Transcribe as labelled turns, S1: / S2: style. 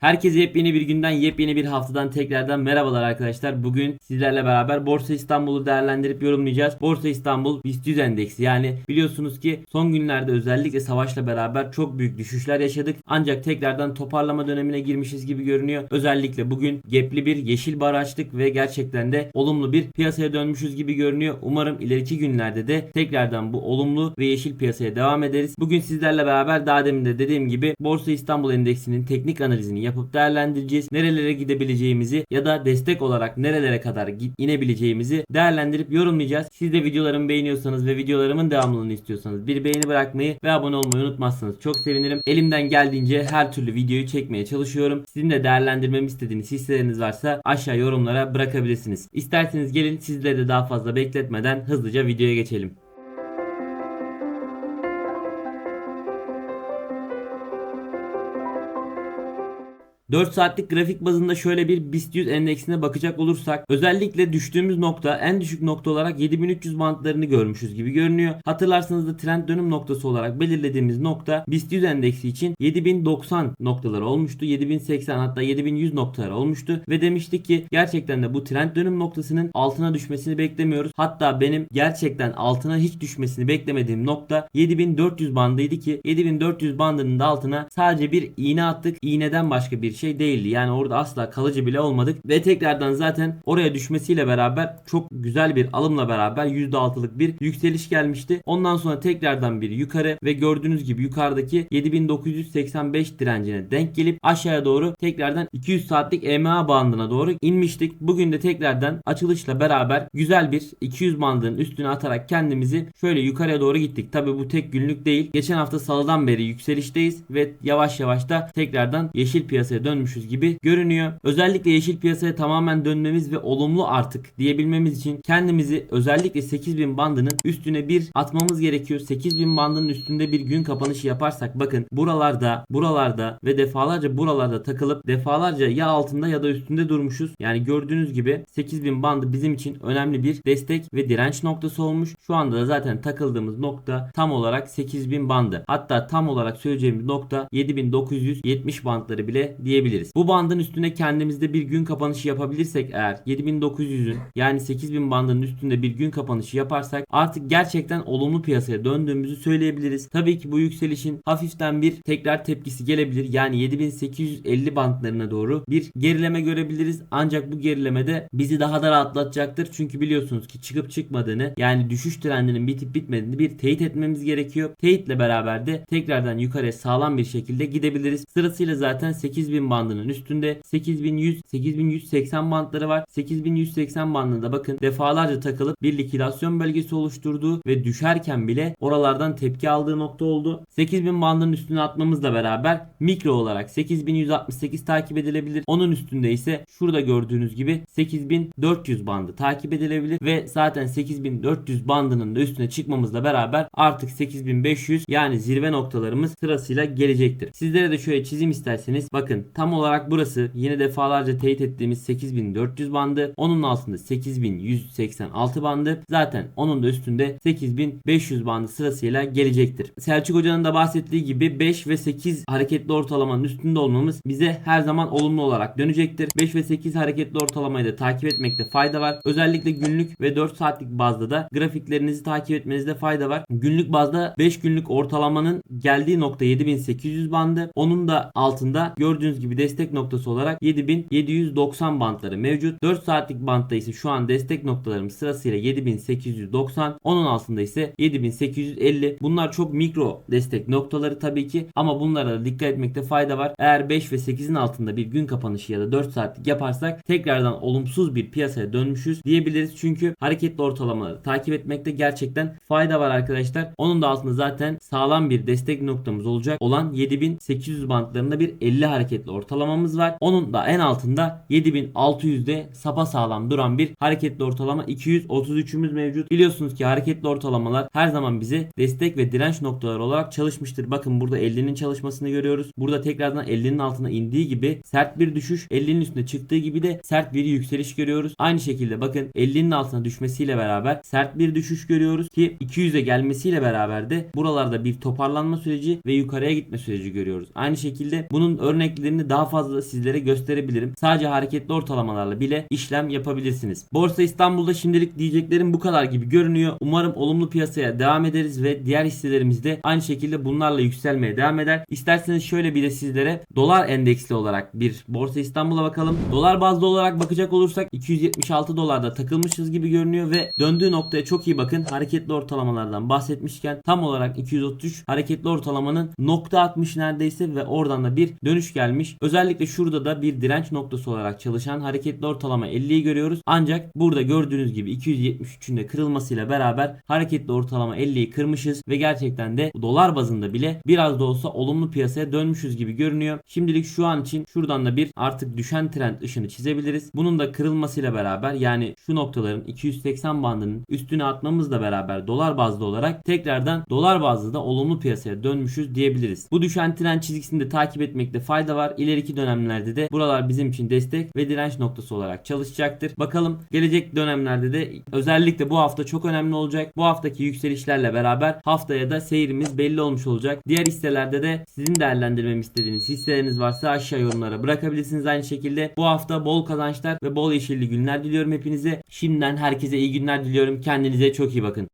S1: Herkese yepyeni bir günden, yepyeni bir haftadan tekrardan merhabalar arkadaşlar. Bugün sizlerle beraber Borsa İstanbul'u değerlendirip yorumlayacağız. Borsa İstanbul BIST 100 endeksi yani biliyorsunuz ki son günlerde özellikle savaşla beraber çok büyük düşüşler yaşadık. Ancak tekrardan toparlama dönemine girmişiz gibi görünüyor. Özellikle bugün gepli bir yeşil bar açtık ve gerçekten de olumlu bir piyasaya dönmüşüz gibi görünüyor. Umarım ileriki günlerde de tekrardan bu olumlu ve yeşil piyasaya devam ederiz. Bugün sizlerle beraber daha demin de dediğim gibi Borsa İstanbul endeksinin teknik analizini yapıp değerlendireceğiz. Nerelere gidebileceğimizi ya da destek olarak nerelere kadar inebileceğimizi değerlendirip yorumlayacağız. Siz de videolarımı beğeniyorsanız ve videolarımın devamlılığını istiyorsanız bir beğeni bırakmayı ve abone olmayı unutmazsanız çok sevinirim. Elimden geldiğince her türlü videoyu çekmeye çalışıyorum. Sizin de değerlendirmemi istediğiniz hisseleriniz varsa aşağı yorumlara bırakabilirsiniz. İsterseniz gelin sizleri de daha fazla bekletmeden hızlıca videoya geçelim. 4 saatlik grafik bazında şöyle bir BIST 100 endeksine bakacak olursak özellikle düştüğümüz nokta en düşük nokta olarak 7300 bantlarını görmüşüz gibi görünüyor. Hatırlarsanız da trend dönüm noktası olarak belirlediğimiz nokta BIST 100 endeksi için 7090 noktaları olmuştu. 7080 hatta 7100 noktalar olmuştu ve demiştik ki gerçekten de bu trend dönüm noktasının altına düşmesini beklemiyoruz. Hatta benim gerçekten altına hiç düşmesini beklemediğim nokta 7400 bandıydı ki 7400 bandının da altına sadece bir iğne attık. İğneden başka bir şey değildi. Yani orada asla kalıcı bile olmadık ve tekrardan zaten oraya düşmesiyle beraber çok güzel bir alımla beraber %6'lık bir yükseliş gelmişti. Ondan sonra tekrardan bir yukarı ve gördüğünüz gibi yukarıdaki 7985 direncine denk gelip aşağıya doğru tekrardan 200 saatlik EMA bandına doğru inmiştik. Bugün de tekrardan açılışla beraber güzel bir 200 bandının üstüne atarak kendimizi şöyle yukarıya doğru gittik. Tabi bu tek günlük değil. Geçen hafta salıdan beri yükselişteyiz ve yavaş yavaş da tekrardan yeşil piyasaya dönmüşüz gibi görünüyor. Özellikle yeşil piyasaya tamamen dönmemiz ve olumlu artık diyebilmemiz için kendimizi özellikle 8000 bandının üstüne bir atmamız gerekiyor. 8000 bandının üstünde bir gün kapanışı yaparsak bakın buralarda, buralarda ve defalarca buralarda takılıp defalarca ya altında ya da üstünde durmuşuz. Yani gördüğünüz gibi 8000 bandı bizim için önemli bir destek ve direnç noktası olmuş. Şu anda da zaten takıldığımız nokta tam olarak 8000 bandı. Hatta tam olarak söyleyeceğimiz nokta 7970 bandları bile diyebiliriz. Bu bandın üstüne kendimizde bir gün kapanışı yapabilirsek eğer 7900'ün yani 8000 bandının üstünde bir gün kapanışı yaparsak artık gerçekten olumlu piyasaya döndüğümüzü söyleyebiliriz. Tabii ki bu yükselişin hafiften bir tekrar tepkisi gelebilir. Yani 7850 bandlarına doğru bir gerileme görebiliriz. Ancak bu gerilemede bizi daha da rahatlatacaktır. Çünkü biliyorsunuz ki çıkıp çıkmadığını yani düşüş trendinin bitip bitmediğini bir teyit etmemiz gerekiyor. Teyitle beraber de tekrardan yukarıya sağlam bir şekilde gidebiliriz. Sırasıyla zaten 8000 bandının üstünde 8100 8180 bandları var. 8180 bandında bakın defalarca takılıp bir likidasyon bölgesi oluşturduğu ve düşerken bile oralardan tepki aldığı nokta oldu. 8000 bandının üstüne atmamızla beraber mikro olarak 8168 takip edilebilir. Onun üstünde ise şurada gördüğünüz gibi 8400 bandı takip edilebilir ve zaten 8400 bandının da üstüne çıkmamızla beraber artık 8500 yani zirve noktalarımız sırasıyla gelecektir. Sizlere de şöyle çizim isterseniz bakın tam olarak burası yine defalarca teyit ettiğimiz 8400 bandı. Onun altında 8186 bandı. Zaten onun da üstünde 8500 bandı sırasıyla gelecektir. Selçuk Hoca'nın da bahsettiği gibi 5 ve 8 hareketli ortalamanın üstünde olmamız bize her zaman olumlu olarak dönecektir. 5 ve 8 hareketli ortalamayı da takip etmekte fayda var. Özellikle günlük ve 4 saatlik bazda da grafiklerinizi takip etmenizde fayda var. Günlük bazda 5 günlük ortalamanın geldiği nokta 7800 bandı. Onun da altında gördüğünüz gibi destek noktası olarak 7790 bantları mevcut. 4 saatlik bantta ise şu an destek noktalarımız sırasıyla 7890. Onun altında ise 7850. Bunlar çok mikro destek noktaları tabii ki ama bunlara da dikkat etmekte fayda var. Eğer 5 ve 8'in altında bir gün kapanışı ya da 4 saatlik yaparsak tekrardan olumsuz bir piyasaya dönmüşüz diyebiliriz. Çünkü hareketli ortalamaları takip etmekte gerçekten fayda var arkadaşlar. Onun da altında zaten sağlam bir destek noktamız olacak olan 7800 bantlarında bir 50 hareketli ortalamamız var. Onun da en altında 7600'de sapa sağlam duran bir hareketli ortalama 233'ümüz mevcut. Biliyorsunuz ki hareketli ortalamalar her zaman bize destek ve direnç noktaları olarak çalışmıştır. Bakın burada 50'nin çalışmasını görüyoruz. Burada tekrardan 50'nin altına indiği gibi sert bir düşüş, 50'nin üstüne çıktığı gibi de sert bir yükseliş görüyoruz. Aynı şekilde bakın 50'nin altına düşmesiyle beraber sert bir düşüş görüyoruz ki 200'e gelmesiyle beraber de buralarda bir toparlanma süreci ve yukarıya gitme süreci görüyoruz. Aynı şekilde bunun örneklerini grafiklerini daha fazla sizlere gösterebilirim. Sadece hareketli ortalamalarla bile işlem yapabilirsiniz. Borsa İstanbul'da şimdilik diyeceklerim bu kadar gibi görünüyor. Umarım olumlu piyasaya devam ederiz ve diğer hisselerimiz de aynı şekilde bunlarla yükselmeye devam eder. İsterseniz şöyle bir de sizlere dolar endeksli olarak bir Borsa İstanbul'a bakalım. Dolar bazlı olarak bakacak olursak 276 dolarda takılmışız gibi görünüyor ve döndüğü noktaya çok iyi bakın. Hareketli ortalamalardan bahsetmişken tam olarak 233 hareketli ortalamanın nokta atmış neredeyse ve oradan da bir dönüş gelmiş. Özellikle şurada da bir direnç noktası olarak çalışan hareketli ortalama 50'yi görüyoruz. Ancak burada gördüğünüz gibi 273'ün de kırılmasıyla beraber hareketli ortalama 50'yi kırmışız ve gerçekten de dolar bazında bile biraz da olsa olumlu piyasaya dönmüşüz gibi görünüyor. Şimdilik şu an için şuradan da bir artık düşen trend ışını çizebiliriz. Bunun da kırılmasıyla beraber yani şu noktaların 280 bandının üstüne atmamızla beraber dolar bazlı olarak tekrardan dolar bazlı da olumlu piyasaya dönmüşüz diyebiliriz. Bu düşen trend çizgisini de takip etmekte fayda var. İleriki dönemlerde de buralar bizim için destek ve direnç noktası olarak çalışacaktır. Bakalım gelecek dönemlerde de özellikle bu hafta çok önemli olacak. Bu haftaki yükselişlerle beraber haftaya da seyrimiz belli olmuş olacak. Diğer hisselerde de sizin değerlendirmemi istediğiniz hisseleriniz varsa aşağı yorumlara bırakabilirsiniz aynı şekilde. Bu hafta bol kazançlar ve bol yeşilli günler diliyorum hepinize. Şimdiden herkese iyi günler diliyorum. Kendinize çok iyi bakın.